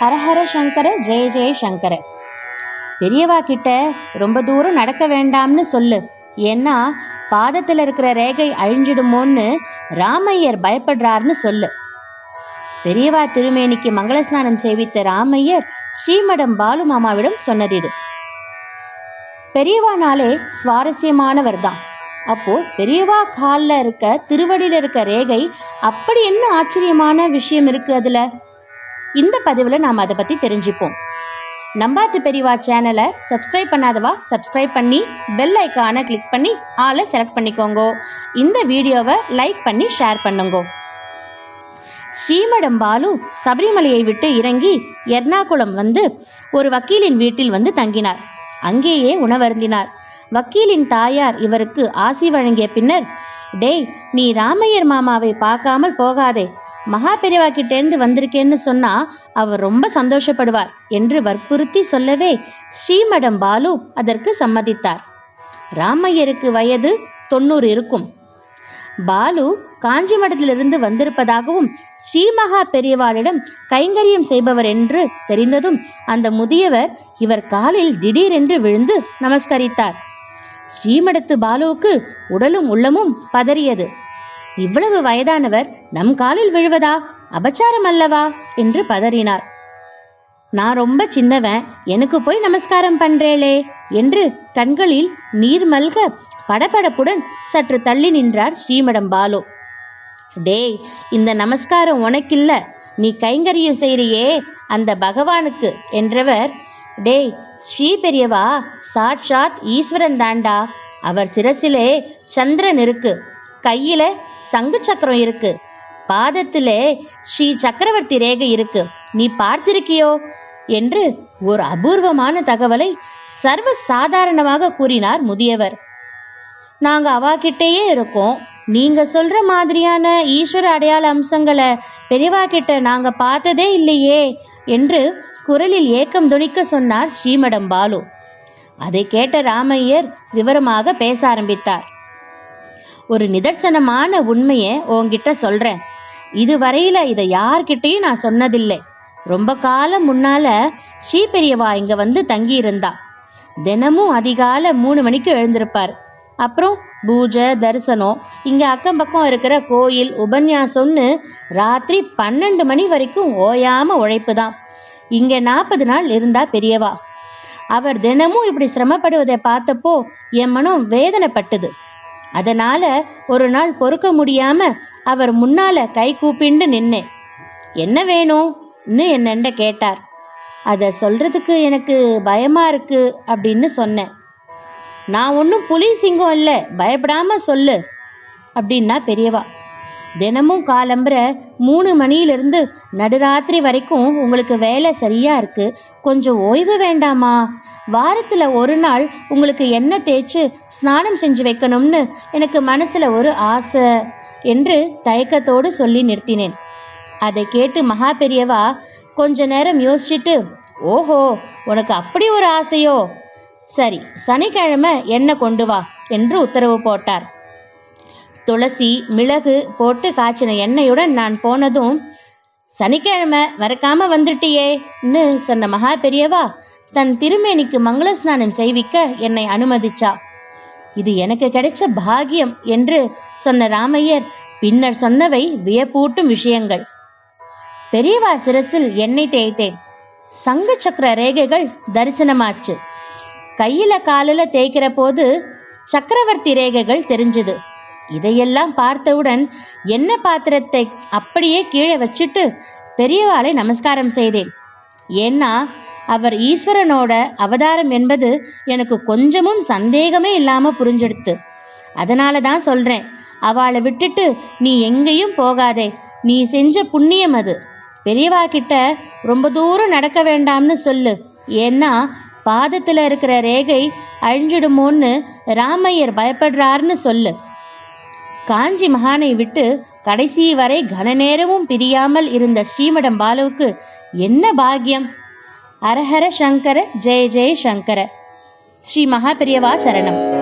ஹரஹர சங்கர ஜெய ஜெய சங்கர. பெரியவா கிட்ட ரொம்ப தூரம் நடக்க வேண்டாம்னு சொல்லு. ஏன்னா பாதத்தில் இருக்கிற ரேகை அழிஞ்சிடுமோன்னு ராமையர் பயப்படுறாருன்னு சொல்லு. பெரியவா திருமேனிக்கு மங்களஸ்நானம் செய்வித்த ராமையர் ஸ்ரீமடம் பாலு மாமாவிடம் சொன்னது இது. பெரியவானாலே சுவாரஸ்யமானவர் தான் அப்போ பெரியவா காலில் இருக்க திருவடியில் இருக்க ரேகை அப்படி என்ன ஆச்சரியமான விஷயம் இருக்கு அதுல? இந்த பதிவில் நாம் அதை பத்தி தெரிஞ்சுப்போம். நம்பாத்து பெரியவா சேனலை சப்ஸ்கிரைப் பண்ணாதவா சப்ஸ்கிரைப் பண்ணி பெல் ஐக்கானை கிளிக் பண்ணி ஆளை செலக்ட் பண்ணிக்கோங்க. இந்த வீடியோவை லைக் பண்ணி ஷேர் பண்ணுங்க. ஸ்ரீமடம் பாலு சபரிமலையை விட்டு இறங்கி எர்ணாகுளம் வந்து ஒரு வக்கீலின் வீட்டில் வந்து தங்கினார். அங்கேயே உணவருந்தினார். வக்கீலின் தாயார் இவருக்கு ஆசி வழங்கிய பின்னர் டேய் நீ ராமையர் மாமாவை பார்க்காமல் போகாதே. மகா பெரியவா கிட்டேருந்து வந்திருக்கேன்னு சொன்னா அவர் ரொம்ப சந்தோஷப்படுவார் என்று வற்புறுத்தி சொல்லவே ஸ்ரீமடம் பாலு அதற்கு சம்மதித்தார். ராமையருக்கு வயது தொண்ணூறு இருக்கும். பாலு காஞ்சி மடத்திலிருந்து வந்திருப்பதாகவும் ஸ்ரீமகா பெரியவாளிடம் கைங்கரியம் செய்பவர் என்று தெரிந்ததும் அந்த முதியவர் இவர் காலில் திடீரென்று விழுந்து நமஸ்கரித்தார். ஸ்ரீமடத்து பாலுவுக்கு உடலும் உள்ளமும் பதறியது. இவ்வளவு வயதானவர் நம் காலில் விழுவதா? அபச்சாரம் அல்லவா? என்று பதறினார். நான் ரொம்ப சின்னவன் எனக்கு போய் நமஸ்காரம் பண்றேளே என்று கண்களில் நீர் மல்க படபடப்புடன் சற்று தள்ளி நின்றார் ஸ்ரீமடம் பாலு. டேய் இந்த நமஸ்காரம் உனக்கில்ல. நீ கைங்கரியம் செய்றியே அந்த பகவானுக்கு என்றவர் டேய் ஸ்ரீ பெரியவா சாட்சாத் ஈஸ்வரன் தாண்டா. அவர் சிரசிலே சந்திரன் இருக்கு. கையில சங்கு சக்கரம் இருக்கு. பாதத்திலே ஸ்ரீ சக்கரவர்த்தி ரேகை இருக்கு. நீ பார்த்திருக்கியோ? என்று ஒரு அபூர்வமான தகவலை சர்வ சாதாரணமாக கூறினார் முதியவர். நாங்க அவாகிட்டேயே இருக்கோம். நீங்க சொல்ற மாதிரியான ஈஸ்வர அடையாள அம்சங்களை பெரியவா கிட்ட நாங்க பார்த்ததே இல்லையே என்று குரலில் ஏக்கம் துணிக்க சொன்னார் ஸ்ரீமடம் பாலு. அதை கேட்ட ராமையர் விவரமாக பேச ஆரம்பித்தார். ஒரு நிதர்சனமான உண்மையை உன்கிட்ட சொல்றேன். இதுவரையில இதை யார்கிட்டயும் நான் சொன்னதில்லை. ரொம்ப காலம் முன்னால ஸ்ரீ பெரியவா இங்க வந்து தங்கியிருந்தா. தினமும் அதிகாலை மூணு மணிக்கு எழுந்திருப்பார். அப்புறம் பூஜை தரிசனம் இங்க அக்கம் பக்கம் இருக்கிற கோயில் உபன்யாசம்னு ராத்திரி பன்னெண்டு மணி வரைக்கும் ஓயாம உழைப்பு தான் இங்க நாற்பது நாள் இருந்தா பெரியவா. அவர் தினமும் இப்படி சிரமப்படுவதை பார்த்தப்போ என் மனம் வேதனைப்பட்டது. அதனால ஒரு நாள் பொறுக்க முடியாம அவர் முன்னால கை கூப்பிண்டு நின்னேன். என்ன வேணும்னு என்னண்ட கேட்டார். அதை சொல்றதுக்கு எனக்கு பயமா இருக்கு அப்படின்னு சொன்னேன். நான் ஒன்றும் புலி சிங்கம் இல்லை பயப்படாம சொல்லு அப்படின்னா பெரியவா. தினமும் காலம்புற மூணு மணியிலிருந்து நடுராத்திரி வரைக்கும் உங்களுக்கு வேலை சரியா இருக்கு. கொஞ்சம் ஓய்வு வேண்டாமா? வாரத்துல ஒரு நாள் உங்களுக்கு எண்ணெய் தேய்ச்சு ஸ்நானம் செஞ்சு வைக்கணும்னு எனக்கு மனசுல ஒரு ஆசை என்று தயக்கத்தோடு சொல்லி நிறுத்தினேன். அதை கேட்டு மகா பெரியவா கொஞ்ச நேரம் யோசிச்சுட்டு ஓஹோ உனக்கு அப்படி ஒரு ஆசையோ? சரி சனிக்கிழமை எண்ணெய் கொண்டு வா என்று உத்தரவு போட்டார். துளசி மிளகு போட்டு காய்ச்சின எண்ணெயுடன் நான் போனதும் சனிக்கிழமை மறக்காம வந்துட்டியேன்னு சொன்ன மகா பெரியவா தன் திருமேனிக்கு மங்கள ஸ்நானம் செய்விக்க என்னை அனுமதிச்சா. இது எனக்கு கிடைச்ச பாகியம் என்று சொன்ன ராமையர் பின்னர் சொன்னவை வியப்பூட்டும் விஷயங்கள். பெரியவா சிரசில் எண்ணெய் தேய்த்தேன். சங்க சக்கர ரேகைகள் தரிசனமாச்சு. கையில காலில தேய்க்கிற போது சக்கரவர்த்தி ரேகைகள் தெரிஞ்சது. இதையெல்லாம் பார்த்தவுடன் என்ன பாத்திரத்தை அப்படியே கீழே வச்சுட்டு பெரியவாளை நமஸ்காரம் செய்தேன். ஏன்னா அவர் ஈஸ்வரனோட அவதாரம் என்பது எனக்கு கொஞ்சமும் சந்தேகமே இல்லாம புரிஞ்செடுத்து. அதனால தான் சொல்றேன் அவளை விட்டுட்டு நீ எங்கேயும் போகாதே நீ செஞ்ச புண்ணியம் அது. பெரியவா கிட்ட ரொம்ப தூரம் நடக்க வேண்டாம்னு சொல்லு. ஏன்னா பாதத்துல இருக்கிற ரேகை அழிஞ்சிடுமோன்னு ராமையர் பயப்படுறாருன்னு சொல்லு. காஞ்சி மகானை விட்டு கடைசி வரை கனநேரமும் பிரியாமல் இருந்த ஸ்ரீமடம் பாலுவுக்கு என்ன பாக்கியம்? அரஹர சங்கர ஜெய ஜெய சங்கர. ஸ்ரீ மகாபெரியவா சரணம்.